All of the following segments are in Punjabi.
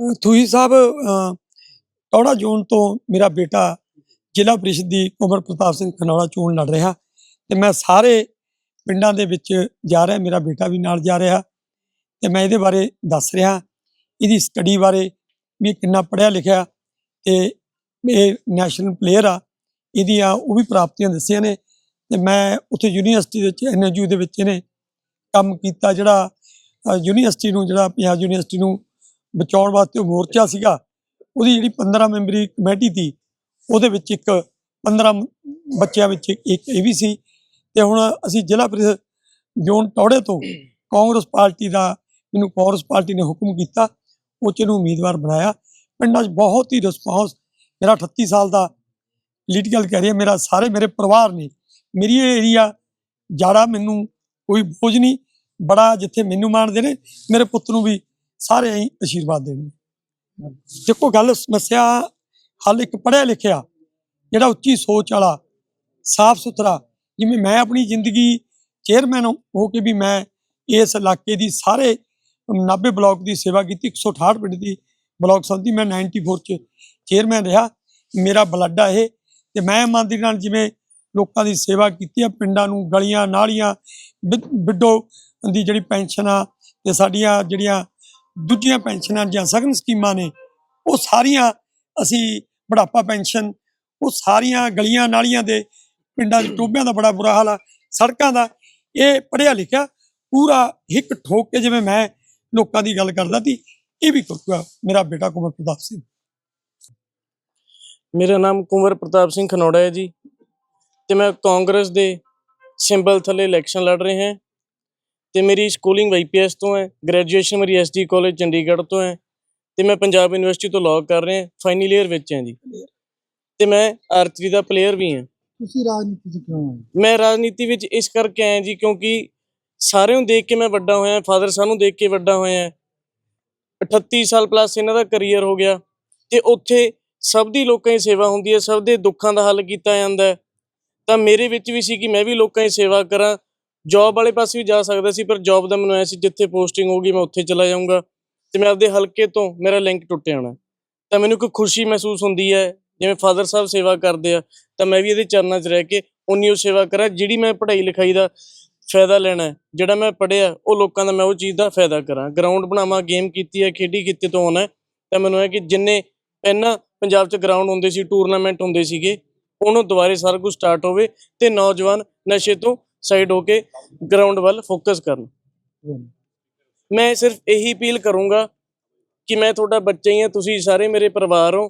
ਅ, ਥੂਈ ਸਾਹਿਬ ਅ, ਟੌੜਾ ਜ਼ੋਨ ਤੋਂ ਮੇਰਾ ਬੇਟਾ ਜ਼ਿਲ੍ਹਾ ਪ੍ਰੀਸ਼ਦ ਦੀ ਉਮਰ ਪ੍ਰਤਾਪ ਸਿੰਘ ਖਨੌੜਾ ਚੋਣ ਲੜ ਰਿਹਾ ਤੇ ਮੈਂ ਸਾਰੇ ਪਿੰਡਾਂ ਦੇ ਵਿੱਚ ਜਾ ਰਿਹਾ ਮੇਰਾ ਬੇਟਾ ਵੀ ਨਾਲ ਜਾ ਰਿਹਾ ਤੇ ਮੈਂ ਇਹਦੇ ਬਾਰੇ ਦੱਸ ਰਿਹਾ ਇਹਦੀ ਸਟੱਡੀ ਬਾਰੇ ਵੀ ਕਿੰਨਾ ਪੜ੍ਹਿਆ ਲਿਖਿਆ ਤੇ ਇਹ ਨੈਸ਼ਨਲ ਪਲੇਅਰ ਆ ਇਹਦੀਆਂ ਉਹ ਵੀ ਪ੍ਰਾਪਤੀਆਂ ਦੱਸੀਆਂ ਨੇ ਤੇ ਮੈਂ ਉੱਥੇ ਯੂਨੀਵਰਸਿਟੀ ਦੇ ਵਿੱਚ ਐਨਯੂ ਦੇ ਵਿੱਚ ਇਹਨੇ ਕੰਮ ਕੀਤਾ ਜਿਹੜਾ ਯੂਨੀਵਰਸਿਟੀ ਨੂੰ ਜਿਹੜਾ ਪੰਜਾਬ ਯੂਨੀਵਰਸਿਟੀ ਨੂੰ ਬਚਾਉਣ ਵਾਸਤੇ ਉਹ ਮੋਰਚਾ ਸੀਗਾ, ਉਹਦੀ ਜਿਹੜੀ 15 ਮੈਂਬਰੀ ਕਮੇਟੀ ਸੀ, ਉਹਦੇ ਵਿੱਚ ਇੱਕ 15 ਬੱਚਿਆਂ ਵਿੱਚ ਇੱਕ ਇਹ ਵੀ ਸੀ। ਤੇ ਹੁਣ ਅਸੀਂ ਜ਼ਿਲ੍ਹਾ ਪ੍ਰੀਸ਼ਦ ਜ਼ੋਨ ਟੌੜੇ ਤੋਂ ਕਾਂਗਰਸ ਪਾਰਟੀ ਦਾ ਮੈਨੂੰ ਕਾਂਗਰਸ ਪਾਰਟੀ ਨੇ ਹੁਕਮ ਕੀਤਾ, ਉਹ 'ਚ ਇਹਨੂੰ ਉਮੀਦਵਾਰ ਬਣਾਇਆ। ਪਿੰਡਾਂ 'ਚ ਬਹੁਤ ਹੀ ਰਿਸਪਾਂਸ ਮੇਰਾ 38 ਸਾਲ ਦਾ ਪੋਲੀਟੀਕਲ ਕੈਰੀਅਰ ਮੇਰਾ ਸਾਰੇ ਮੇਰੇ ਪਰਿਵਾਰ ਨੇ, ਮੇਰੀ ਇਹ ਏਰੀਆ ਜਾੜਾ ਮੈਨੂੰ ਕੋਈ ਬੋਝ ਨਹੀਂ, ਬੜਾ ਜਿੱਥੇ ਮੈਨੂੰ ਮਾਣਦੇ ਨੇ, ਮੇਰੇ ਪੁੱਤ ਨੂੰ ਵੀ ਸਾਰੇ ਹੀ ਆਸ਼ੀਰਵਾਦ ਦੇਣਗੇ। ਦੇਖੋ ਗੱਲ ਸਮੱਸਿਆ ਹੱਲ ਇੱਕ ਪੜ੍ਹਿਆ ਲਿਖਿਆ, ਜਿਹੜਾ ਉੱਚੀ ਸੋਚ ਵਾਲਾ, ਸਾਫ਼ ਸੁਥਰਾ, ਜਿਵੇਂ ਮੈਂ ਆਪਣੀ ਜ਼ਿੰਦਗੀ ਚੇਅਰਮੈਨ ਹੋ ਕੇ ਵੀ ਮੈਂ ਇਸ ਇਲਾਕੇ ਦੀ ਸਾਰੇ 90 ਬਲਾਕ ਦੀ ਸੇਵਾ ਕੀਤੀ 168 ਪਿੰਡ ਦੀ ਬਲਾਕ ਸੰਮਤੀ ਮੈਂ 94 ਚ ਚੇਅਰਮੈਨ ਰਿਹਾ। ਮੇਰਾ ਬਲੱਡ ਆ ਇਹ ਤੇ ਮੈਂ ਇਮਾਨਦਾਰੀ ਨਾਲ ਜਿਵੇਂ ਲੋਕਾਂ ਦੀ ਸੇਵਾ ਕੀਤੀ ਆ, ਪਿੰਡਾਂ ਨੂੰ ਗਲੀਆਂ, ਨਾਲੀਆਂ, ਬਿ- ਬਿੱਡੋ ਦੀ ਜਿਹੜੀ ਪੈਨਸ਼ਨ ਆ ਤੇ ਸਾਡੀਆਂ ਜਿਹੜੀਆਂ ਦੂਜੀਆਂ ਪੈਨਸ਼ਨਾਂ ਜਾਂ ਸਗਨ ਸਕੀਮਾਂ ਨੇ, ਉਹ ਸਾਰੀਆਂ ਅਸੀਂ ਬੁਢਾਪਾ ਪੈਨਸ਼ਨ, ਉਹ ਸਾਰੀਆਂ ਗਲੀਆਂ ਨਾਲੀਆਂ ਦੇ ਪਿੰਡਾਂ ਦੇ ਟੋਬਿਆਂ ਦਾ ਬੜਾ ਬੁਰਾ ਹਾਲ ਆ, ਸੜਕਾਂ ਦਾ, ਇਹ ਪੜ੍ਹਿਆ ਲਿਖਿਆ ਪੂਰਾ ਹਿੱਕ ਠੋਕ ਕੇ ਜਿਵੇਂ ਮੈਂ ਲੋਕਾਂ ਦੀ ਗੱਲ ਕਰਦਾ ਸੀ, ਇਹ ਵੀ ਕਰੂਗਾ ਮੇਰਾ ਬੇਟਾ ਕੁਮਰ ਪ੍ਰਤਾਪ ਸਿੰਘ। ਮੇਰਾ ਨਾਮ ਕੁੰਵਰ ਪ੍ਰਤਾਪ ਸਿੰਘ ਖਨੌੜਾ ਹੈ ਜੀ, ਤੇ ਮੈਂ ਕਾਂਗਰਸ ਦੇ ਸਿੰਬਲ ਥੱਲੇ ਇਲੈਕਸ਼ਨ ਲੜ ਰਹੇ ਹਾਂ। ਤੇ ਮੇਰੀ ਸਕੂਲਿੰਗ ਵਾਈਪੀਐਸ ਤੋਂ ਹੈ ਗ੍ਰੈਜੂਏਸ਼ਨ ਮੇਰੀ ਐਸਡੀ ਕਾਲਜ ਚੰਡੀਗੜ੍ਹ ਤੋਂ ਹੈ ਤੇ ਮੈਂ ਪੰਜਾਬ ਯੂਨੀਵਰਸਿਟੀ ਤੋਂ ਲਾਅ ਕਰ ਰਿਹਾ ਫਾਈਨਲ ਈਅਰ ਵਿੱਚ ਹਾਂ ਜੀ। ਤੇ ਮੈਂ ਆਰਚਰੀ ਦਾ ਪਲੇਅਰ ਵੀ ਹਾਂ। ਤੁਸੀਂ ਰਾਜਨੀਤੀ 'ਚ ਕਿਉਂ ਆਏ? ਮੈਂ ਰਾਜਨੀਤੀ ਵਿੱਚ ਇਸ ਕਰਕੇ ਆਇਆ ਜੀ ਕਿਉਂਕਿ ਸਾਰਿਆਂ ਨੂੰ ਦੇਖ ਕੇ ਮੈਂ ਵੱਡਾ ਹੋਇਆ ਫਾਦਰ ਸਾਹਿਬ ਨੂੰ ਦੇਖ ਕੇ ਵੱਡਾ ਹੋਇਆ। 38 ਸਾਲ ਪਲੱਸ ਇਹਨਾਂ ਦਾ ਕੈਰੀਅਰ ਹੋ ਗਿਆ ਤੇ ਉੱਥੇ ਸਭ ਦੀ ਲੋਕਾਂ ਦੀ ਸੇਵਾ ਹੁੰਦੀ ਹੈ ਸਭ ਦੇ ਦੁੱਖਾਂ ਦਾ ਹੱਲ ਕੀਤਾ ਜਾਂਦਾ ਹੈ। ਤਾਂ ਮੇਰੇ ਵਿੱਚ ਵੀ ਸੀ ਕਿ ਮੈਂ ਵੀ ਲੋਕਾਂ ਦੀ ਸੇਵਾ ਕਰਾਂ ਜੌਬ ਵਾਲੇ ਪਾਸੇ ਵੀ ਜਾ ਸਕਦਾ ਸੀ, ਪਰ ਜੌਬ ਦਾ ਮੈਨੂੰ ਐ ਸੀ, ਜਿੱਥੇ ਪੋਸਟਿੰਗ ਹੋਗੀ ਮੈਂ ਉੱਥੇ ਚਲਾ ਜਾਊਂਗਾ ਤੇ ਮੈਂ ਆਪਦੇ ਹਲਕੇ ਤੋਂ ਮੇਰਾ ਲਿੰਕ ਟੁੱਟ ਜਾਣਾ। ਤਾਂ ਮੈਨੂੰ ਇੱਕ ਖੁਸ਼ੀ ਮਹਿਸੂਸ ਹੁੰਦੀ ਹੈ, ਜਿਵੇਂ ਫਾਦਰ ਸਾਹਿਬ ਸੇਵਾ ਕਰਦੇ ਆ, ਤਾਂ ਮੈਂ ਵੀ ਇਹਦੇ ਚਰਨਾਂ 'ਚ ਰਹਿ ਕੇ ਉਨੀ ਉਹ ਸੇਵਾ ਕਰਾਂ, ਜਿਹੜੀ ਮੈਂ ਪੜ੍ਹਾਈ ਲਿਖਾਈ ਦਾ ਫਾਇਦਾ ਲੈਣਾ ਜਿਹੜਾ ਮੈਂ ਪੜ੍ਹਿਆ, ਉਹ ਲੋਕਾਂ ਦਾ ਮੈਂ ਉਹ ਚੀਜ਼ ਦਾ ਫਾਇਦਾ ਕਰਾਂ। ਗਰਾਊਂਡ ਬਣਾਵਾਂ ਗੇਮ ਕੀਤੀ ਹੈ, ਖੇਡੀ ਕਿਤੇ ਤੋਂ ਆਉਣਾ ਤਾਂ ਮੈਨੂੰ ਹੈ ਕਿ ਜਿੰਨੇ ਪਹਿਲਾਂ ਪੰਜਾਬ 'ਚ ਗਰਾਊਂਡ ਹੁੰਦੇ ਸੀ ਟੂਰਨਾਮੈਂਟ ਹੁੰਦੇ ਸੀਗੇ, ਉਹਨੂੰ ਦੁਬਾਰੇ ਸਾਰਾ ਕੁਝ ਸਟਾਰਟ ਹੋਵੇ ਤੇ ਨੌਜਵਾਨ ਨਸ਼ੇ ਤੋਂ ਸਾਈਡ ਹੋ ਕੇ ਗਰਾਊਂਡ ਵੱਲ ਫੋਕਸ ਕਰਨ। ਮੈਂ ਸਿਰਫ ਇਹੀ ਅਪੀਲ ਕਰੂੰਗਾ ਕਿ ਮੈਂ ਤੁਹਾਡਾ ਬੱਚਾ ਹੀ ਹਾਂ ਤੁਸੀਂ ਸਾਰੇ ਮੇਰੇ ਪਰਿਵਾਰ ਹੋ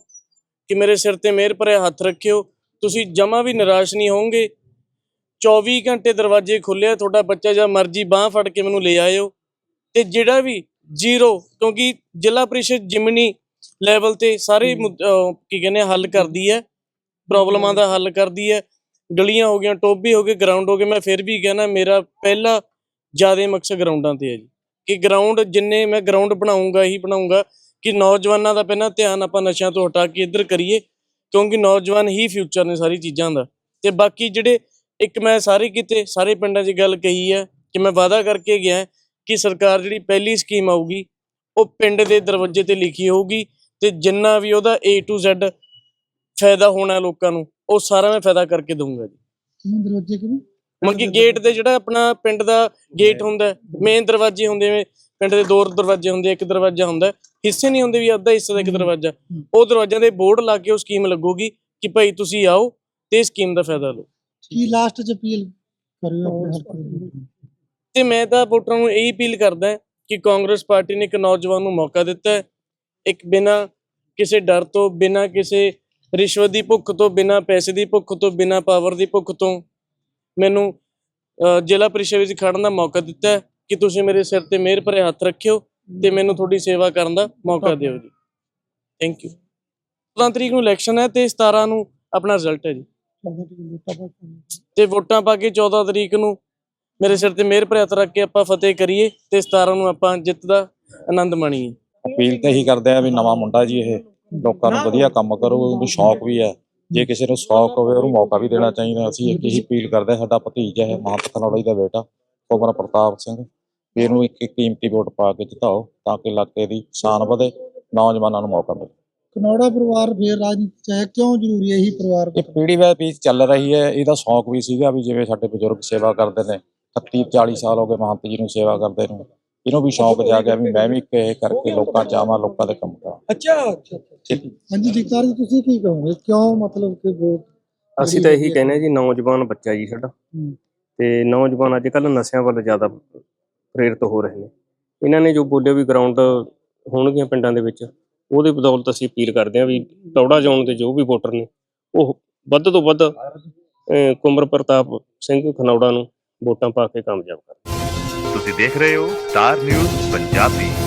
ਕਿ ਮੇਰੇ ਸਿਰ ਤੇ ਮਿਹਰ ਭਰੇ ਹੱਥ ਰੱਖਿਓ। ਤੁਸੀਂ ਜਮਾ ਵੀ ਨਿਰਾਸ਼ ਨਹੀਂ ਹੋਵੋਗੇ। 24 ਘੰਟੇ ਦਰਵਾਜ਼ੇ ਖੁੱਲੇ ਆ ਤੁਹਾਡਾ ਬੱਚਾ ਜਾਂ ਮਰਜ਼ੀ ਬਾਹ ਫੜ ਕੇ ਮੈਨੂੰ ਲੈ ਆਇਓ। ਤੇ ਜਿਹੜਾ ਵੀ ਜ਼ੀਰੋ ਕਿਉਂਕਿ ਜ਼ਿਲ੍ਹਾ ਪ੍ਰੀਸ਼ਦ ਜਿਮਨੀ ਲੈਵਲ ਤੇ ਸਾਰੇ ਕੀ ਕਹਿੰਦੇ ਹੱਲ ਕਰਦੀ ਹੈ। ਪ੍ਰੋਬਲਮਾਂ ਦਾ ਹੱਲ ਕਰਦੀ ਹੈ। ਗਲੀਆਂ ਹੋ ਗਈਆਂ ਟੋਬੇ ਹੋ ਗਏ ਗਰਾਊਂਡ ਹੋ ਗਏ ਮੈਂ ਫਿਰ ਵੀ ਕਹਿੰਦਾ ਮੇਰਾ ਪਹਿਲਾ ਜ਼ਿਆਦਾ ਮਕਸਦ ਗਰਾਊਂਡਾਂ ਤੇ ਹੈ ਜੀ। ਕਿ ਗਰਾਊਂਡ ਜਿੰਨੇ ਮੈਂ ਗਰਾਊਂਡ ਬਣਾਉਂਗਾ ਹੀ ਬਣਾਉਂਗਾ ਕਿ ਨੌਜਵਾਨਾਂ ਦਾ ਪਹਿਲਾਂ ਧਿਆਨ ਆਪਾਂ ਨਸ਼ਿਆਂ ਤੋਂ ਹਟਾ ਕੇ ਇੱਧਰ ਕਰੀਏ, ਕਿਉਂਕਿ ਨੌਜਵਾਨ ਹੀ ਫਿਊਚਰ ਨੇ ਸਾਰੀ ਚੀਜ਼ਾਂ ਦਾ। ਤੇ ਬਾਕੀ ਜਿਹੜੇ ਇੱਕ ਮੈਂ ਸਾਰੇ ਕਿਤੇ, ਸਾਰੇ ਪਿੰਡਾਂ 'ਚ ਗੱਲ ਕਹੀ ਹੈ ਕਿ ਮੈਂ ਵਾਅਦਾ ਕਰਕੇ ਗਿਆ ਕਿ ਸਰਕਾਰ ਜਿਹੜੀ ਪਹਿਲੀ ਸਕੀਮ ਆਊਗੀ, ਉਹ ਪਿੰਡ ਦੇ ਦਰਵਾਜ਼ੇ ਤੇ ਲਿਖੀ ਹੋਊਗੀ ਤੇ ਜਿੰਨਾ ਵੀ ਉਹਦਾ A to Z ਫਾਇਦਾ ਹੋਣਾ ਲੋਕਾਂ ਨੂੰ ਉਹ ਸਾਰਾ ਮੈਂ ਫਾਇਦਾ ਕਰਕੇ ਦਊਂਗਾ ਜੀ ਕਿਵੇਂ ਦਰਵਾਜ਼ੇ ਕਿਵੇਂ ਮੱਕੀ ਗੇਟ ਦੇ ਜਿਹੜਾ ਆਪਣਾ ਪਿੰਡ ਦਾ ਗੇਟ ਹੁੰਦਾ ਮੇਨ ਦਰਵਾਜ਼ੇ ਹੁੰਦੇ ਨੇ ਪਿੰਡ ਦੇ ਦੋ ਦਰਵਾਜ਼ੇ ਹੁੰਦੇ ਇੱਕ ਦਰਵਾਜ਼ਾ ਹੁੰਦਾ। ਹਿੱਸੇ ਨਹੀਂ ਹੁੰਦੇ ਵੀ ਅੱਧਾ ਹਿੱਸਾ ਦਾ ਇੱਕ ਦਰਵਾਜ਼ਾ ਉਹ ਦਰਵਾਜ਼ਿਆਂ ਦੇ ਬੋਰਡ ਲਾ ਕੇ ਉਹ ਸਕੀਮ ਲੱਗੂਗੀ ਕਿ ਭਾਈ ਤੁਸੀਂ ਆਓ ਤੇ ਇਸ ਸਕੀਮ ਦਾ ਫਾਇਦਾ ਲਓ ਕੀ ਲਾਸਟ 'ਚ ਅਪੀਲ ਕਰਿਓ ਆਪਣੇ ਹਲਕੇ ਦੇ ਲੋਕਾਂ ਨੂੰ? ਤੇ ਮੈਂ ਤਾਂ ਵੋਟਰਾਂ ਨੂੰ ਇਹੀ ਅਪੀਲ ਕਰਦਾ ਕਿ ਕਾਂਗਰਸ ਪਾਰਟੀ ਨੇ ਇੱਕ ਨੌਜਵਾਨ ਨੂੰ ਮੌਕਾ ਦਿੱਤਾ ਇੱਕ ਬਿਨਾ ਕਿਸੇ ਡਰ ਤੋਂ ਬਿਨਾ ਕਿਸੇ ਰਿਸ਼ਵਤ ਦੀ ਭੁੱਖ ਤੋਂ ਬਿਨਾ ਪੈਸੇ ਦੀ ਭੁੱਖ ਤੋਂ ਬਿਨਾ ਪਾਵਰ ਦੀ ਭੁੱਖ ਤੋਂ ਮੈਨੂੰ ਜ਼ਿਲ੍ਹਾ ਪਰਿਸ਼ਦ ਵਿੱਚ ਖੜਨ ਦਾ ਮੌਕਾ ਦਿੱਤਾ ਹੈ ਕਿ ਤੁਸੀਂ ਮੇਰੇ ਸਿਰ ਤੇ ਮਿਹਰ ਭਰੇ ਹੱਥ ਰੱਖਿਓ ਤੇ ਮੈਨੂੰ ਤੁਹਾਡੀ ਸੇਵਾ ਕਰਨ ਦਾ ਮੌਕਾ ਦਿਓ ਜੀ। ਥੈਂਕ ਯੂ 14 ਤਰੀਕ ਨੂੰ ਇਲੈਕਸ਼ਨ ਹੈ ਤੇ 17 ਨੂੰ ਆਪਣਾ ਰਿਜ਼ਲਟ ਹੈ ਜੀ। ਚੌਦਾਂ ਤਰੀਕ ਨੂੰ ਵੋਟਾਂ ਪਾ ਕੇ ਤੇ ਵੋਟਾਂ ਪਾ ਕੇ 14 ਤਰੀਕ ਨੂੰ ਮੇਰੇ ਸਿਰ ਤੇ ਮਿਹਰ ਭਰੇ ਹੱਥ ਰੱਖ ਕੇ ਆਪਾਂ ਫਤਿਹ ਕਰੀਏ ਤੇ 17 ਨੂੰ ਆਪਾਂ ਜਿੱਤ ਦਾ ਆਨੰਦ ਮਾਣੀਏ। ਅਪੀਲ ਤਾਂ ਇਹੀ ਕਰਦੇ ਆ ਵੀ ਨਵਾਂ ਮੁੰਡਾ ਜੀ ਇਹ। ਲੋਕਾਂ ਨੂੰ ਵਧੀਆ ਕੰਮ ਕਰੂ ਉਹਨੂੰ ਸ਼ੌਕ ਵੀ ਹੈ। ਜੇ ਕਿਸੇ ਨੂੰ ਸ਼ੌਕ ਹੋਵੇ ਉਹਨੂੰ ਮੌਕਾ ਵੀ ਦੇਣਾ ਚਾਹੀਦਾ। ਅਸੀਂ ਇੱਕ ਇਹੀ ਅਪੀਲ ਕਰਦੇ ਹਾਂ ਸਾਡਾ ਭਤੀਜ ਹੈ ਮਹੰਤ ਖਨੌੜਾ ਜੀ ਦਾ ਬੇਟਾ ਕੁਮਰ ਪ੍ਰਤਾਪ ਸਿੰਘ। ਵੀ ਇਹਨੂੰ ਇੱਕ ਇੱਕ ਕੀਮਤੀ ਵੋਟ ਪਾ ਕੇ ਜਿਤਾਓ ਤਾਂ ਕਿ ਇਲਾਕੇ ਦੀ ਸ਼ਾਨ ਵਧੇ ਨੌਜਵਾਨਾਂ ਨੂੰ ਮੌਕਾ ਮਿਲੇ। ਕਨੌੜਾ ਪਰਿਵਾਰ ਫੇਰ ਰਾਜਨੀਤੀ ਚ ਆਇਆ ਕਿਉਂ ਜ਼ਰੂਰੀ ਹੈ ਇਹੀ ਪਰਿਵਾਰ ਇਹ ਪੀੜ੍ਹੀ ਬਾਅਦ ਪੀੜ੍ਹੀ ਚੱਲ ਰਹੀ ਹੈ ਇਹਦਾ ਸ਼ੌਕ ਵੀ ਸੀਗਾ ਵੀ ਜਿਵੇਂ ਸਾਡੇ ਬਜ਼ੁਰਗ ਸੇਵਾ ਕਰਦੇ ਨੇ 30 40 ਸਾਲ ਹੋ ਗਏ ਮਹੰਤ ਜੀ ਨੂੰ ਸੇਵਾ ਕਰਦੇ ਨੂੰ। ਇਹਨੂੰ ਵੀ ਸ਼ੌਕ ਜਾਗਿਆ ਵੀ ਮੈਂ ਵੀ ਇੱਕ ਇਹ ਕਰਕੇ ਲੋਕਾਂ ਚ ਆਵਾਂ ਲੋਕਾਂ ਦੇ ਕੰਮ ਅੱਛਾ। ਅੱਛਾ ਹਾਂਜੀ ਜਗਤਾਰ ਜੀ ਤੁਸੀਂ ਕੀ ਕਹੋਗੇ? ਕਿਉਂ ਮਤਲਬ ਕਿ ਵੋਟ ਅਸੀਂ ਤਾਂ ਇਹੀ ਕਹਿੰਦੇ ਹਾਂ ਜੀ ਨੌਜਵਾਨ ਬੱਚਾ ਜੀ ਸਾਡਾ। ਹੂੰ। ਤੇ ਨੌਜਵਾਨ ਅੱਜ ਕੱਲ੍ਹ ਨਸ਼ਿਆਂ ਵੱਲ ਜ਼ਿਆਦਾ ਪ੍ਰੇਰਿਤ ਹੋ ਰਹੇ ਨੇ। ਇਹਨਾਂ ਨੇ ਜੋ ਬੋਲਿਆ ਵੀ ਗਰਾਊਂਡ ਹੋਣਗੀਆਂ ਪਿੰਡਾਂ ਦੇ ਵਿੱਚ ਉਹਦੇ ਬਦੌਲਤ ਅਸੀਂ ਅਪੀਲ ਕਰਦੇ ਹਾਂ ਵੀ ਤੌੜਾ ਜ਼ੋਨ ਦੇ ਜੋ ਵੀ ਵੋਟਰ ਨੇ ਉਹ ਵੱਧ ਤੋਂ ਵੱਧ ਅਹ, ਕੁੰਵਰ ਪ੍ਰਤਾਪ ਸਿੰਘ ਖਨੌੜਾ ਨੂੰ ਵੋਟਾਂ ਪਾ ਕੇ ਕਾਮਯਾਬ ਕਰਨ। ਤੁਸੀਂ ਦੇਖ ਰਹੇ ਹੋ ਸਟਾਰ ਨਿਊਜ਼ ਪੰਜਾਬੀ।